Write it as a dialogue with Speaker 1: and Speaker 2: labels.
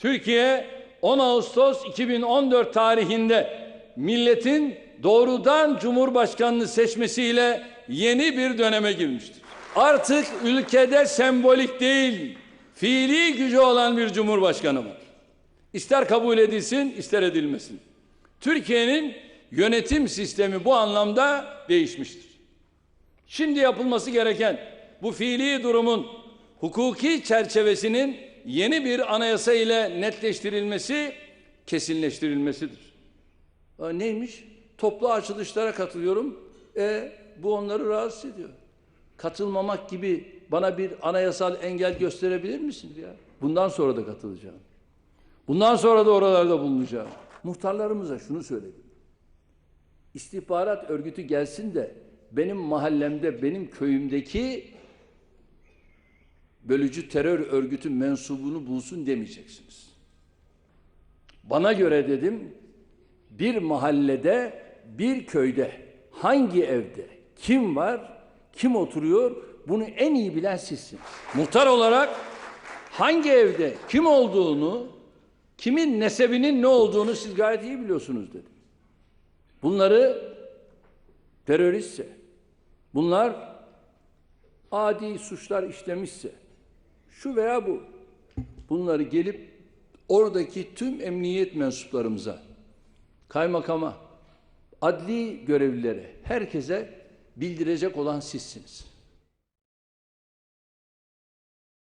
Speaker 1: Türkiye 10 Ağustos 2014 tarihinde milletin doğrudan Cumhurbaşkanını seçmesiyle yeni bir döneme girmiştir. Artık ülkede sembolik değil, fiili gücü olan bir Cumhurbaşkanı var. İster kabul edilsin, ister edilmesin. Türkiye'nin yönetim sistemi bu anlamda değişmiştir. Şimdi yapılması gereken bu fiili durumun hukuki çerçevesinin yeni bir anayasa ile netleştirilmesi, kesinleştirilmesidir. Aa, neymiş? Toplu açılışlara katılıyorum. E, bu onları rahatsız ediyor. Katılmamak gibi bana bir anayasal engel gösterebilir misiniz ya? Bundan sonra da katılacağım. Bundan sonra da oralarda bulunacağım. Muhtarlarımıza şunu söyledim. İstihbarat örgütü gelsin de benim mahallemde, benim köyümdeki bölücü terör örgütü mensubunu bulsun demeyeceksiniz. Bana göre dedim bir mahallede, bir köyde hangi evde kim var, kim oturuyor bunu en iyi bilen sizsiniz. Muhtar olarak hangi evde kim olduğunu, kimin nesebinin ne olduğunu siz gayet iyi biliyorsunuz dedim. Bunları teröristse, bunlar adi suçlar işlemişse, şu veya bu, bunları gelip oradaki tüm emniyet mensuplarımıza, kaymakama, adli görevlilere, herkese bildirecek olan sizsiniz.